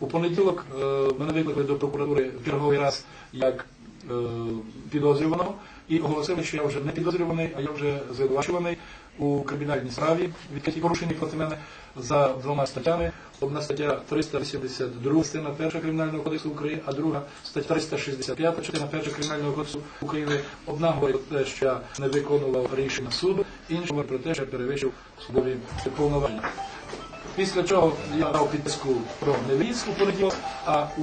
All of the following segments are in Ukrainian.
У понеділок е, мене викликали до прокуратури в черговий раз як е, підозрюваного і оголосили, що я вже не підозрюваний, а я вже звинувачуваний у кримінальній справі, відкриті порушення проти мене за двома статтями. Одна стаття 382 частина 1 Кримінального кодексу України, а друга стаття 365 частина 1 Кримінального кодексу України. Одна говорить про те, що я не виконував рішення суду, інша говорить про те, що я перевищив судові повноваження. Після чого я дав підписку про невиїзд у понеділок, а у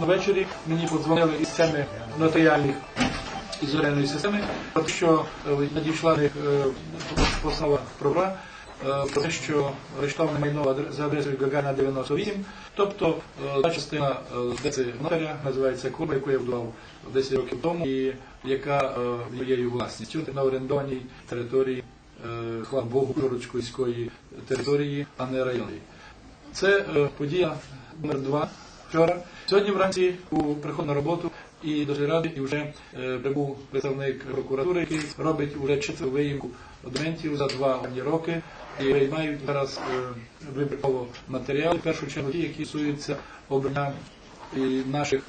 ввечері мені подзвонили із системи нотаріальних із зоряної системи, про те, що е, надійшла е, постанова прокурора е, про те, що арештоване майно за адресою Гагаріна 98, тобто та частина е, нотаря називається Куба, яку я вдавав 10 років тому, і яка є моєю власністю на орендованій території, е, слава Богу, Жорочківської території, а не районної. Це е, подія номер два вчора. Сьогодні вранці у приход на роботу і до ради і вже е, прибув представник прокуратури, який робить уже четверту виїмку документів за два останні роки і виймають зараз вибірково матеріали, в першу чергу ті, які стосуються обрання і наших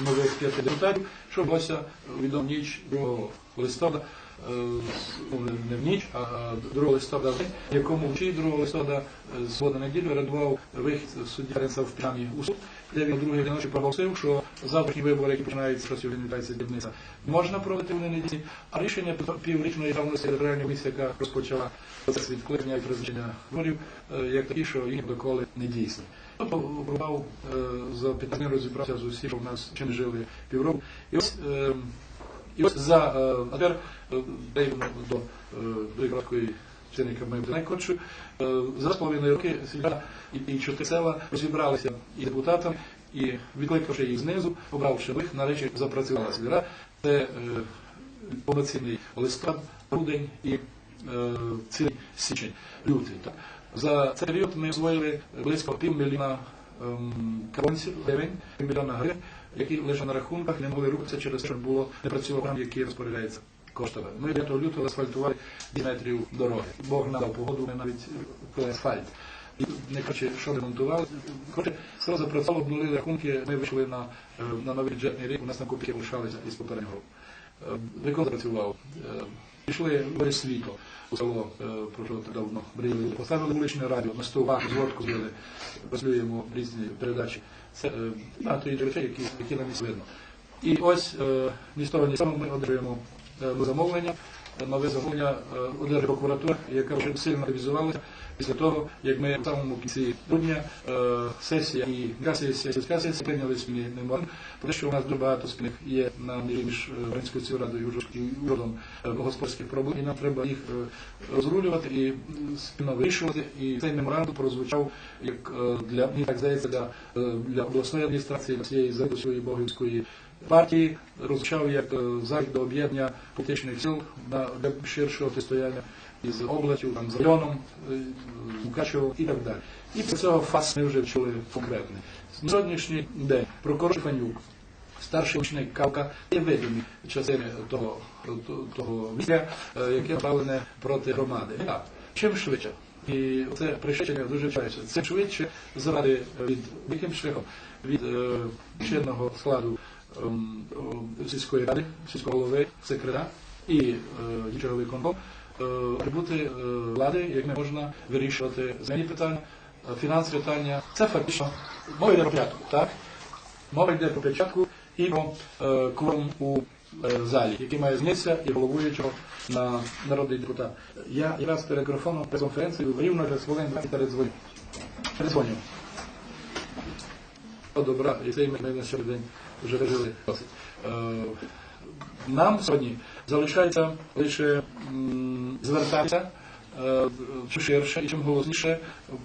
нових п'яти депутатів, що відбулося відомо ніч 2 листопада, не в ніч, а 2 листопада, в якому вночі 2 листопада е, з на неділю рядував вихід суддя Ренса в п'яні у суд, де він другої ночі проголосив, що завтрашні вибори, які починаються, що сьогодні відбувається дільниця, можна проводити вони неділі, а рішення піврічної давності територіальної комісії, яка розпочала процес відкликання і призначення виборів, е, як такі, що їх доколи не дійсні. Тобто пробував за 15 хвилин розібрався з усім, що в нас чим жили півроку. І ось, е, і ось за е, а тепер е, до, е, краткої чинника ми найкоротшу. Е, За з половиною роки сільра і, чотири села розібралися і депутатам, і відкликавши їх знизу, обравши їх, нарешті запрацювала сільра. Це е, повноцінний листопад, грудень і цілий січень, лютий. Так. За цей період ми освоїли близько півмільйона ем, карбонців, гривень, півмільйона гривень, які лише на рахунках не могли рухатися через те, що було не працював програм, які розпоряджаються коштами. Ми 9 лютого асфальтували 10 метрів дороги. Бог надав погоду, ми навіть коли асфальт. Не хоче, що ремонтували. Хоче, все запрацювало, обнулили рахунки, ми вийшли на, е, на новий бюджетний рік, у нас на копійки лишалися із попереднього року. Е, Викон запрацював. Пішли в світло у село, про що давно мріяли. Поставили вуличне радіо, на стовбах, зводку зробили, працюємо різні передачі. Це е, багато інших речей, які, які на місці видно. І ось е, ні з того, ні з ми одержуємо е, замовлення. Нове замовлення одержує прокуратура, яка вже сильно ревізувалася після того, як ми в самому кінці грудня е, сесія і яка сесія, сільська сесія прийняли спільний меморандум, про те, що у нас дуже багато спільних є на між е, Українською сільрадою і і урядом е, господарських проблем, і нам треба їх е, розрулювати і спільно вирішувати. І цей меморандум прозвучав як е, для мені так здається для, е, для обласної адміністрації, для всієї Зайцевої Богівської партії розпочав як е, захід до об'єднання політичних сил на для ширшого протистояння із областю, там, з районом, е, з Мукачевом і так далі. І після цього фас ми вже вчили конкретний. На сьогоднішній день прокурор Шифанюк, старший ученик Кавка, є видимі частини того, того, війська, е, яке направлене проти громади. Так, чим швидше. І це пришвидшення дуже вчається. Це швидше заради від яким шляхом від е, чинного складу о, сільської ради, сільського голови, секретаря і е, діючого виконкому е, е, влади, як не можна вирішувати земельні питання, е, фінансові питання. Це фактично мова йде про порядку, так? Мова йде про початку і про кворум у залі, який має змінитися і головуючого на народний депутат. Я якраз перед мікрофоном прес-конференцію рівно вже хвилин 20 передзвоню. Передзвоню. Добра, і цей ми на сьогодні вже пережили Нам сьогодні залишається лише звертатися е, чим ширше і чим голосніше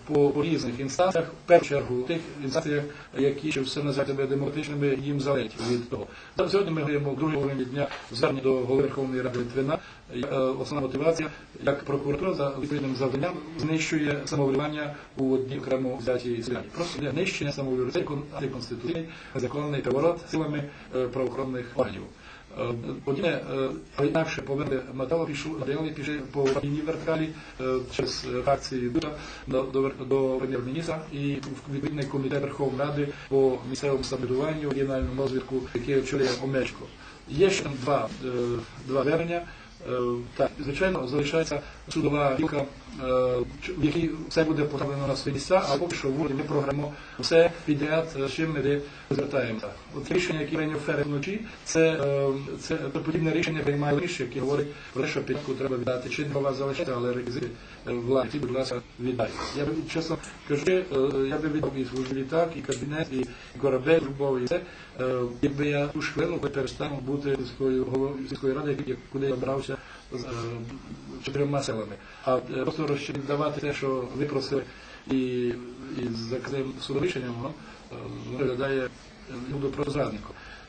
по, по різних інстанціях, в першу чергу тих інстанціях, які ще все називають себе демократичними, їм залежить від того. Сьогодні ми говоримо в другій половині дня звернення до голови Верховної Ради Литвина. Е, Основна мотивація, як прокуратура за відповідним завданням знищує самоврядування у одній окремо взятій селяні. Просто для нищення самоврядування, антиконституційний, незаконний переворот силами е, правоохоронних органів. Подібне, але інакше поверне пішу, матеріали пише по лінії вертикалі через фракції до, до, до прем'єр-міністра і відповідний комітет Верховної Ради по місцевому самоврядуванню, регіональному розвитку, яке очолює Омельчко. Є ще там два, два звернення. Е, Так, звичайно, залишається судова гілка, е, в якій все буде поставлено на свої місця, а поки що в уряді ми програмо все підряд, з чим ми звертаємося. От рішення, яке прийняв Ферет вночі, це, е, це подібне рішення приймає раніше, яке говорить про те, що підку треба віддати. Чи не вас залишити, але реквізити владі, будь ласка, віддайте. Я би чесно кажучи, я би віддав і службі літак, і кабінет, і корабель, і все. Якби я ту ж хвилину перестану бути сільською головою сільської ради, куди я обрався з е, чотирьома селами. А е, просто розчитувати те, що ви просили, і, і за цим судовищенням, воно виглядає е, буду просто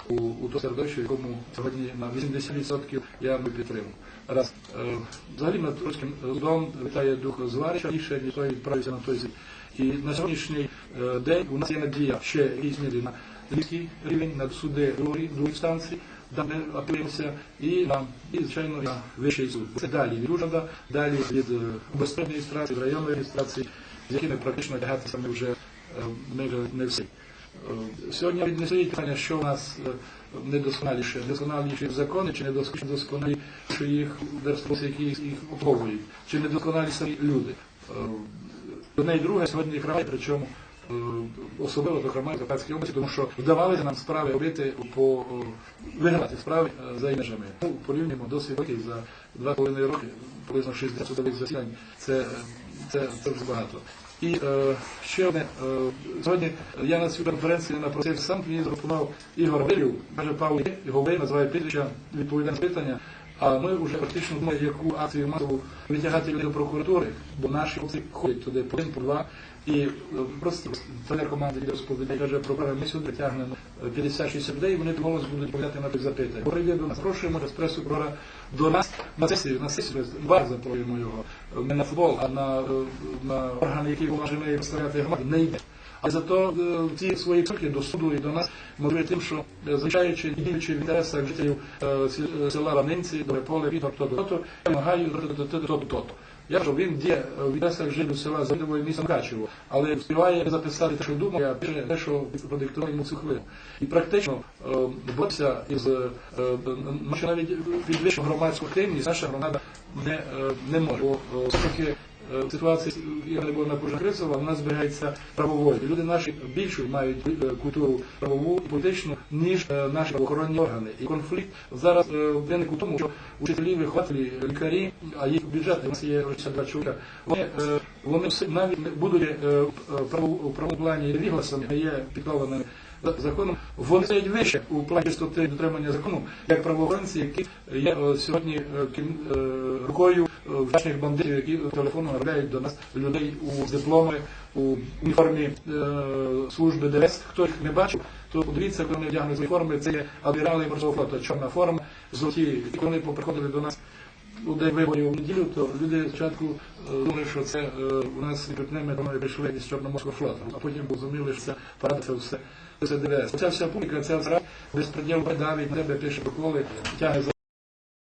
у, у то середовище, в якому сьогодні на 80% я не підтримую. Раз. Взагалі над трошким судом витає дух зварища, і ще ніхто відправився на той світ. І на сьогоднішній день у нас є надія ще якійсь мірі на львівський рівень, на суди другої другої станції, ми апелюємося, і на і, звичайно, на вищий суд. Це далі від уряду, далі від е, обласної адміністрації, від районної адміністрації, з якими практично тягатися ми вже, е, ми вже не всі. Е, Сьогодні стоїть питання, що у нас недосконаліше, досконаліші закони, чи недосконаліші їх держслужби, які їх обслуговують, чи недосконалі самі люди. Одне і друге сьогодні край, причому особливо зокрема в Закарпатській області, тому що вдавалося нам справи робити по е, вигравати справи е, за межами. Ну, порівнюємо досить років за два половиною роки, приблизно 60 судових засідань. Це, е, це, це вже багато. І е, ще одне, е, сьогодні я на цю конференцію напросив сам мені запропонував Ігор Вилів, каже Павло, ви називає прізвища, відповідає на питання. А ми вже практично думаємо, яку акцію масову витягати до прокуратури, бо наші хлопці ходять туди по один, по два. І е, просто тренер команди розповідає, каже, прокурор, ми сюди тягнемо 50-60 людей, вони голос будуть відповідати на тих запитань. Прийде до нас, запрошуємо еспресо прокурора до нас на сесію, на сесію, бар запрошуємо його, не на футбол, а на, е, на органи, які поважені представляти громади, не йде. А зато е, ці свої кроки до суду і до нас мотивує тим, що е, звичаючи і діючи в інтересах жителів е, села Равнинці, Добре поле, Вітор, то то то я вимагаю то то то Я кажу, він є в інтересах жителів села Завідової міста Мукачево, але співає записати те, що думає, а пише те, що продиктував йому цю хвилину. І практично боротися із навіть підвищив громадську активність, наша громада не, не може. Бо ситуація, яка була напружена кризова, вона зберігається правовою. Люди наші більше мають е, культуру правову і політичну, ніж е, наші правоохоронні органи. І конфлікт зараз е, виник у тому, що учителі, вихователі, лікарі, а їх бюджет, у нас є 62 чоловіка, вони, е, вони навіть будуть е, е, правовому плані відголосами, не є підкованими законом, вони стоять вище у плані чистоти дотримання закону, як правоохоронці, які є е, сьогодні е, е, рукою вдячних бандитів, які телефоном направляють до нас людей у дипломи, у уніформі служби ДС. Хто їх не бачив, то подивіться, коли вони вдягнуть свої форми, це є адмірали морського флоту, чорна форма, золоті. І коли вони приходили до нас у день виборів у неділю, то люди спочатку е, думали, що це е, у нас відкритними вони прийшли із Чорноморського флоту, а потім розуміли, що це парад, це все. Це ДВС. Оця вся публіка, ця вся безпреділ давить тебе, пише проколи, тягне за